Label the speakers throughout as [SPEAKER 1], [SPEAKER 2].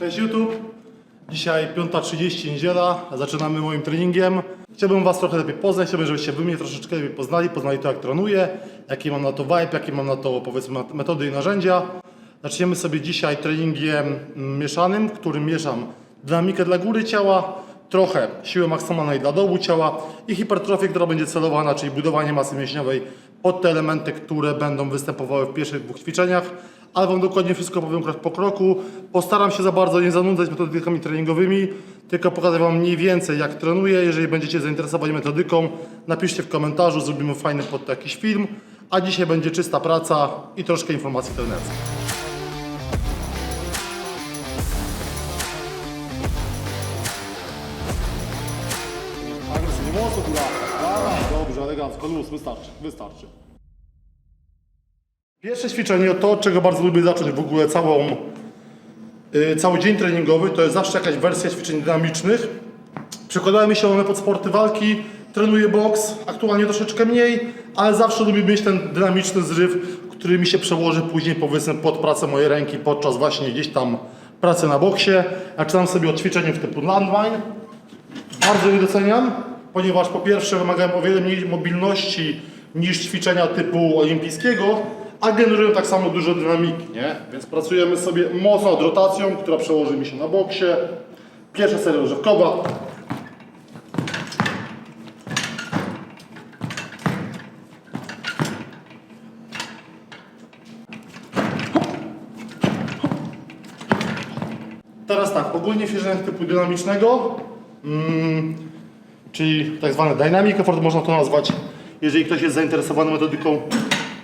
[SPEAKER 1] Cześć YouTube. Dzisiaj 5.30 niedziela, zaczynamy moim treningiem. Chciałbym Was trochę lepiej poznać, chciałbym, żebyście Wy mnie troszeczkę lepiej poznali, poznali to jak trenuję, jaki mam na to vibe, jakie mam na to powiedzmy metody i narzędzia. Zaczniemy sobie dzisiaj treningiem mm, mieszanym, w którym mieszam dynamikę dla góry ciała, trochę siły maksymalnej dla dołu ciała i hipertrofię, która będzie celowana, czyli budowanie masy mięśniowej pod te elementy, które będą występowały w pierwszych dwóch ćwiczeniach ale Wam dokładnie wszystko powiem krok po kroku. Postaram się za bardzo nie zanudzać metodykami treningowymi, tylko pokazać Wam mniej więcej jak trenuję. Jeżeli będziecie zainteresowani metodyką, napiszcie w komentarzu, zrobimy fajny pod to jakiś film. A dzisiaj będzie czysta praca i troszkę informacji trenerskich. Mocno góra. Dobrze, elegancko, luz, wystarczy, wystarczy. Pierwsze ćwiczenie, to od czego bardzo lubię zacząć w ogóle całą, yy, cały dzień treningowy, to jest zawsze jakaś wersja ćwiczeń dynamicznych. Przekładałem się one pod sporty walki, trenuję boks, aktualnie troszeczkę mniej, ale zawsze lubię mieć ten dynamiczny zryw, który mi się przełoży później powiedzmy pod pracę mojej ręki podczas właśnie gdzieś tam pracy na boksie. Zaczynam sobie od ćwiczeń w typu landmine. Bardzo je doceniam, ponieważ po pierwsze wymagają o wiele mniej mobilności niż ćwiczenia typu olimpijskiego, a generują tak samo dużo dynamiki, nie? Więc pracujemy sobie mocno nad rotacją, która przełoży mi się na boksie. Pierwsza seria rozrzewkowa. Teraz tak, ogólnie w typu dynamicznego, mm, czyli tak zwane dynamic effort można to nazwać, jeżeli ktoś jest zainteresowany metodyką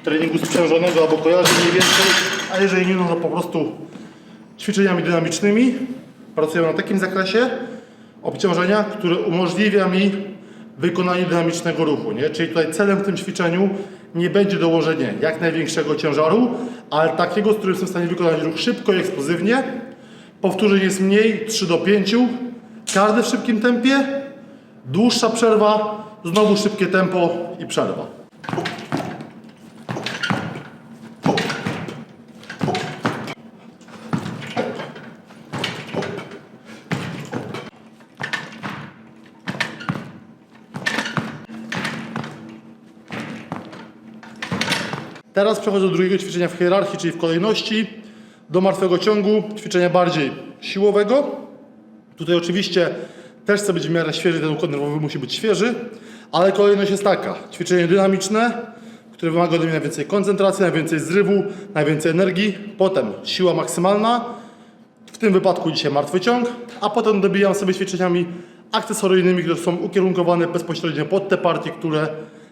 [SPEAKER 1] treningu sprzężonego albo kojarzy mniej więcej, a jeżeli nie, no to po prostu ćwiczeniami dynamicznymi pracuję na takim zakresie obciążenia, które umożliwia mi wykonanie dynamicznego ruchu, nie? Czyli tutaj celem w tym ćwiczeniu nie będzie dołożenie jak największego ciężaru, ale takiego, z którym jestem w stanie wykonać ruch szybko i eksplozywnie. Powtórzeń jest mniej, 3 do 5, każdy w szybkim tempie, dłuższa przerwa, znowu szybkie tempo i przerwa. Teraz przechodzę do drugiego ćwiczenia w hierarchii, czyli w kolejności do martwego ciągu, ćwiczenia bardziej siłowego. Tutaj oczywiście też chce być w miarę świeży, ten układ nerwowy musi być świeży, ale kolejność jest taka. Ćwiczenie dynamiczne, które wymaga ode mnie najwięcej koncentracji, najwięcej zrywu, najwięcej energii. Potem siła maksymalna, w tym wypadku dzisiaj martwy ciąg, a potem dobijam sobie ćwiczeniami akcesoryjnymi, które są ukierunkowane bezpośrednio pod te partie, które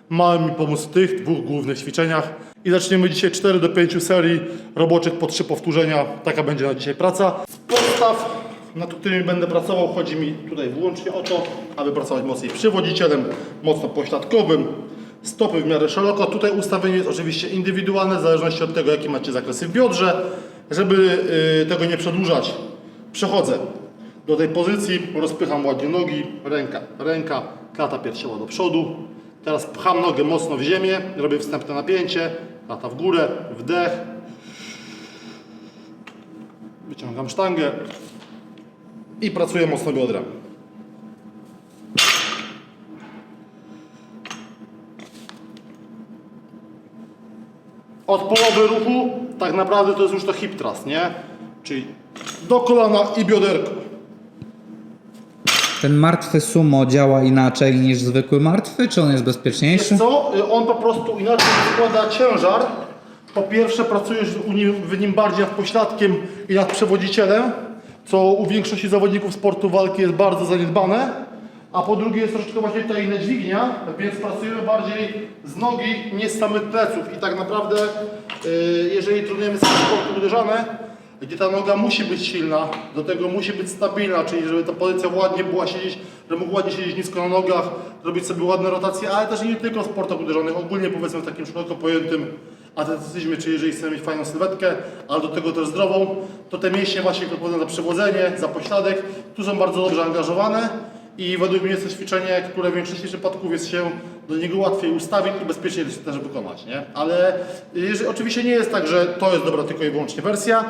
[SPEAKER 1] mają mi pomóc w tych dwóch głównych ćwiczeniach. I zaczniemy dzisiaj 4 do 5 serii roboczych po 3 powtórzenia. Taka będzie na dzisiaj praca. Z podstaw, nad którymi będę pracował, chodzi mi tutaj wyłącznie o to, aby pracować mocniej przywodzicielem, mocno pośladkowym, stopy w miarę szeroko. Tutaj ustawienie jest oczywiście indywidualne, w zależności od tego, jakie macie zakresy w biodrze. Żeby y, tego nie przedłużać, przechodzę do tej pozycji, rozpycham ładnie nogi, ręka, ręka, klata piersiowa do przodu. Teraz pcham nogę mocno w ziemię, robię wstępne napięcie, klata w górę, wdech. Wyciągam sztangę i pracuję mocno biodrem. Od połowy ruchu tak naprawdę to jest już to hip thrust, nie? Czyli do kolana i bioderko.
[SPEAKER 2] Ten martwy sumo działa inaczej niż zwykły martwy, czy on jest bezpieczniejszy?
[SPEAKER 1] Wiesz co? On po prostu inaczej składa ciężar. Po pierwsze pracujesz w nim bardziej nad pośladkiem i nad przewodzicielem, co u większości zawodników sportu walki jest bardzo zaniedbane. A po drugie jest troszeczkę właśnie tutaj inna dźwignia, więc pracujemy bardziej z nogi, nie z samych pleców. I tak naprawdę, y, jeżeli trenujemy sobie sporty uderzane, gdzie ta noga musi być silna, do tego musi być stabilna, czyli żeby ta pozycja ładnie była siedzieć, żeby mógł ładnie siedzieć nisko na nogach, robić sobie ładne rotacje, ale też nie tylko w sportach uderzonych, ogólnie powiedzmy w takim szeroko pojętym atletycyzmie, czyli jeżeli chcemy mieć fajną sylwetkę, ale do tego też zdrową, to te mięśnie właśnie odpowiadają za przewodzenie, za pośladek, tu są bardzo dobrze angażowane i według mnie jest to ćwiczenie, które w większości przypadków jest się do niego łatwiej ustawić i bezpiecznie też wykonać, nie? Ale jeżeli, oczywiście nie jest tak, że to jest dobra tylko i wyłącznie wersja.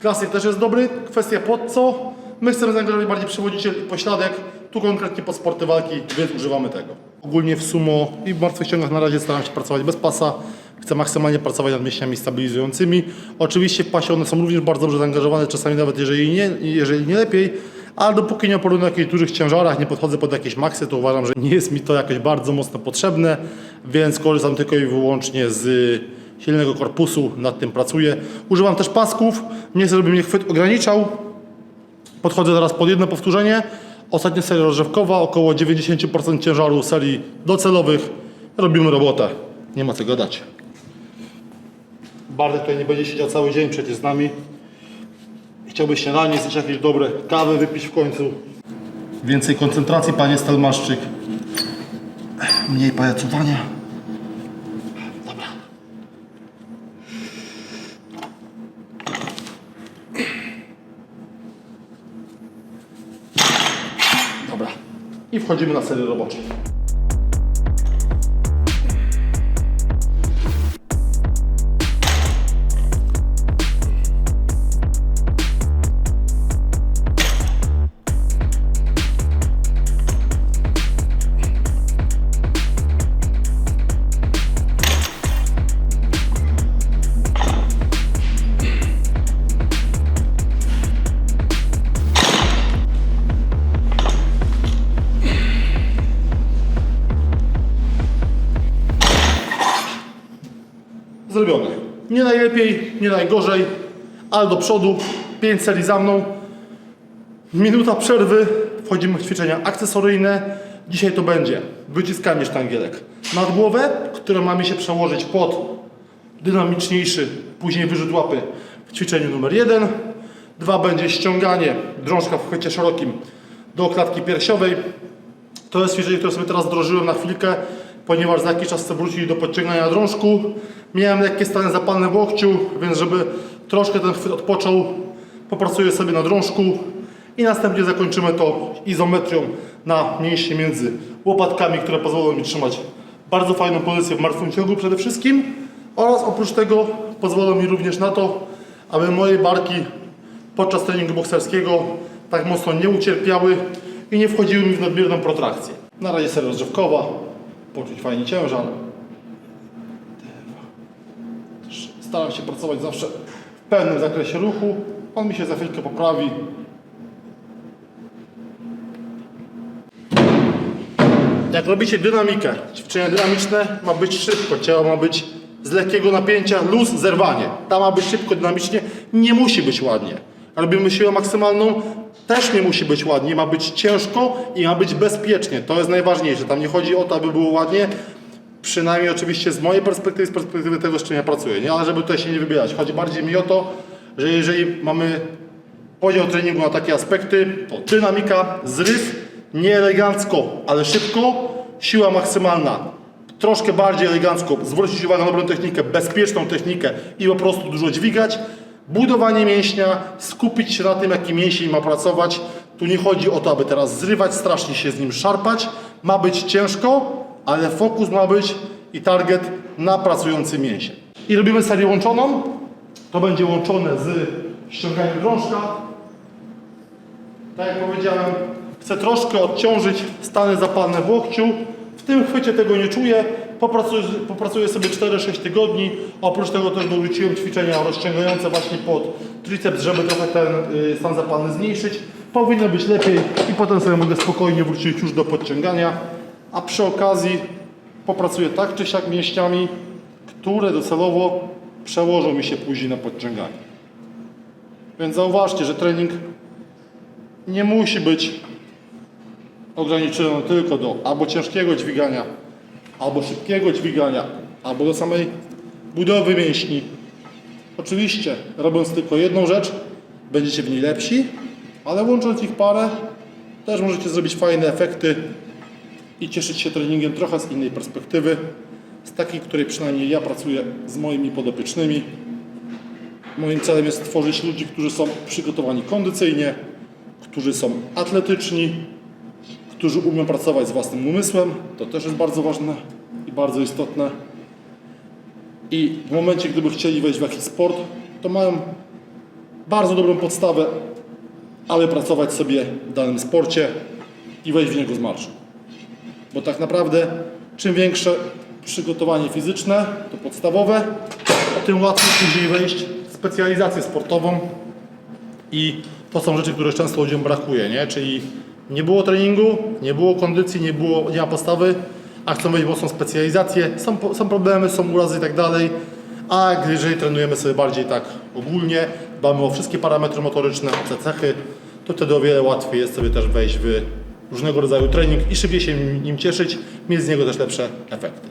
[SPEAKER 1] Klasyk też jest dobry. Kwestia pod co? My chcemy zaangażować bardziej przewodniiciel i pośladek. Tu konkretnie pod sporty walki, więc używamy tego. Ogólnie w sumo i w martwych ciągach na razie staram się pracować bez pasa. Chcę maksymalnie pracować nad mięśniami stabilizującymi. Oczywiście w pasie one są również bardzo dobrze zaangażowane, czasami nawet jeżeli nie, jeżeli nie lepiej, ale dopóki nie oporuję na jakichś dużych ciężarach, nie podchodzę pod jakieś maksy, to uważam, że nie jest mi to jakoś bardzo mocno potrzebne, więc korzystam tylko i wyłącznie z silnego korpusu, nad tym pracuję. Używam też pasków, nie chcę, żeby mnie chwyt ograniczał. Podchodzę teraz pod jedno powtórzenie. Ostatnia seria rozrzewkowa, około 90% ciężaru serii docelowych. Robimy robotę. Nie ma co gadać. Bartek tutaj nie będzie siedział cały dzień przecież z nami. Chciałby śniadanie, zjeść jakieś dobre, kawę wypić w końcu. Więcej koncentracji, panie Stelmaszczyk. Mniej pajacowania. Dobra. Dobra. I wchodzimy na serię roboczą. Najlepiej, nie najgorzej, ale do przodu. 5 serii za mną. Minuta przerwy. Wchodzimy w ćwiczenia akcesoryjne. Dzisiaj to będzie wyciskanie sztangielek nad głowę, które mamy się przełożyć pod dynamiczniejszy, później wyrzut łapy w ćwiczeniu numer 1. Dwa będzie ściąganie drążka w chwycie szerokim do klatki piersiowej. To jest ćwiczenie, które sobie teraz wdrożyłem na chwilkę, ponieważ za jakiś czas chcę wrócić do podciągania drążku. Miałem lekkie stany zapalne w łokciu, więc żeby troszkę ten chwyt odpoczął, popracuję sobie na drążku i następnie zakończymy to izometrią na mięśnie między łopatkami, które pozwolą mi trzymać bardzo fajną pozycję w martwym ciągu przede wszystkim oraz oprócz tego pozwolą mi również na to, aby moje barki podczas treningu bokserskiego tak mocno nie ucierpiały i nie wchodziły mi w nadmierną protrakcję. Na razie seria rozgrzewkowa, poczuć fajnie ciężar. Staram się pracować zawsze w pełnym zakresie ruchu. On mi się za chwilkę poprawi. Jak robicie dynamikę, ćwiczenia dynamiczne, ma być szybko, ciało ma być z lekkiego napięcia, luz, zerwanie. Tam ma być szybko, dynamicznie, nie musi być ładnie. Robimy siłę maksymalną, też nie musi być ładnie, ma być ciężko i ma być bezpiecznie. To jest najważniejsze. Tam nie chodzi o to, aby było ładnie, przynajmniej oczywiście z mojej perspektywy, z perspektywy tego, z czym ja pracuję. Nie, ale żeby tutaj się nie wybierać. Chodzi bardziej mi o to, że jeżeli mamy podział treningu na takie aspekty, to dynamika, zryw, nie elegancko, ale szybko, siła maksymalna, troszkę bardziej elegancko, zwrócić uwagę na dobrą technikę, bezpieczną technikę i po prostu dużo dźwigać, budowanie mięśnia, skupić się na tym, jaki mięsień ma pracować. Tu nie chodzi o to, aby teraz zrywać, strasznie się z nim szarpać. Ma być ciężko, ale fokus ma być i target na pracujący mięsień. I robimy serię łączoną. To będzie łączone z ściąganiem drążka, tak jak powiedziałem, chcę troszkę odciążyć stany zapalne w łokciu. W tym chwycie tego nie czuję. Popracuję, popracuję sobie 4-6 tygodni. Oprócz tego też dorzuciłem ćwiczenia rozciągające właśnie pod triceps, żeby trochę ten y, stan zapalny zmniejszyć. Powinno być lepiej i potem sobie mogę spokojnie wrócić już do podciągania. A przy okazji popracuję tak czy siak mięśniami, które docelowo przełożą mi się później na podciąganie. Więc zauważcie, że trening nie musi być ograniczony tylko do albo ciężkiego dźwigania, albo szybkiego dźwigania, albo do samej budowy mięśni. Oczywiście, robiąc tylko jedną rzecz, będziecie w niej lepsi, ale łącząc ich parę, też możecie zrobić fajne efekty i cieszyć się treningiem trochę z innej perspektywy, z takiej, której przynajmniej ja pracuję z moimi podopiecznymi. Moim celem jest stworzyć ludzi, którzy są przygotowani kondycyjnie, którzy są atletyczni, którzy umią pracować z własnym umysłem. To też jest bardzo ważne i bardzo istotne. I w momencie, gdyby chcieli wejść w jakiś sport, to mają bardzo dobrą podstawę, aby pracować sobie w danym sporcie i wejść w niego z marszu. Bo tak naprawdę czym większe przygotowanie fizyczne, to podstawowe, tym łatwiej później wejść w specjalizację sportową i to są rzeczy, które często ludziom brakuje, nie? Czyli nie było treningu, nie było kondycji, nie, było, nie ma podstawy, a chcą wejść w mocną specjalizację, są, są problemy, są urazy i tak dalej, a jeżeli trenujemy sobie bardziej tak ogólnie, dbamy o wszystkie parametry motoryczne, o te cechy, to wtedy o wiele łatwiej jest sobie też wejść w różnego rodzaju trening i szybciej się nim cieszyć, mieć z niego też lepsze efekty.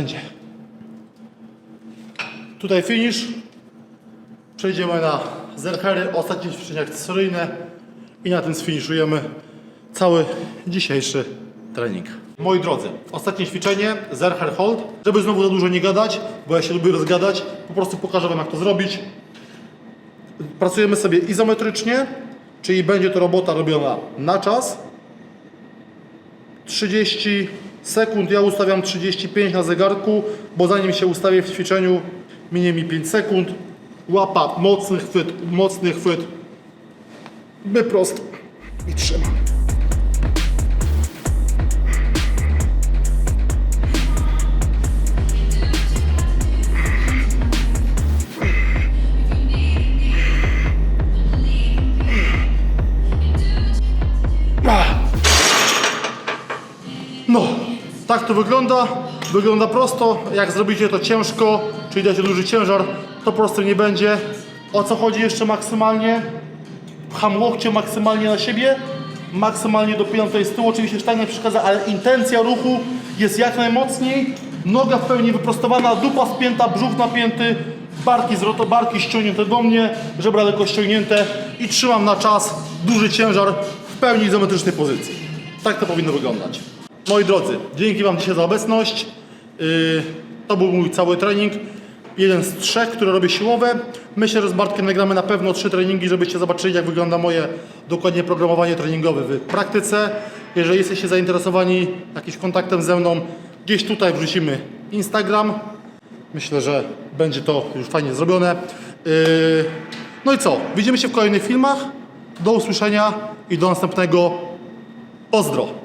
[SPEAKER 1] Będzie. Tutaj finish. Przejdziemy na zerchery, ostatnie ćwiczenia akcesoryjne i na tym sfiniszujemy cały dzisiejszy trening. Moi drodzy, ostatnie ćwiczenie, zercher hold. Żeby znowu za dużo nie gadać, bo ja się lubię rozgadać, po prostu pokażę Wam jak to zrobić. Pracujemy sobie izometrycznie, czyli będzie to robota robiona na czas. 30 sekund, ja ustawiam 35 na zegarku, bo zanim się ustawię w ćwiczeniu, minie mi 5 sekund. Łapa, mocny chwyt, mocny chwyt. Wyprost i trzymam. To wygląda. Wygląda prosto. Jak zrobicie to ciężko, czyli dacie duży ciężar, to po prostu nie będzie. O co chodzi jeszcze maksymalnie? Pcham łokcie maksymalnie na siebie, maksymalnie dopinam tutaj z tyłu, oczywiście sztanga przeszkadza, ale intencja ruchu jest jak najmocniej. Noga w pełni wyprostowana, dupa spięta, brzuch napięty, barki zwroto, barki ściągnięte do mnie, żebra lekko ściągnięte i trzymam na czas duży ciężar w pełni izometrycznej pozycji. Tak to powinno wyglądać. Moi drodzy, dzięki Wam dzisiaj za obecność. Yy, to był mój cały trening. Jeden z trzech, które robię siłowe. Myślę, że z Bartkiem nagramy na pewno trzy treningi, żebyście zobaczyli, jak wygląda moje dokładnie programowanie treningowe w praktyce. Jeżeli jesteście zainteresowani jakimś kontaktem ze mną, gdzieś tutaj wrzucimy Instagram. Myślę, że będzie to już fajnie zrobione. Yy, no i co? Widzimy się w kolejnych filmach. Do usłyszenia i do następnego. Pozdro!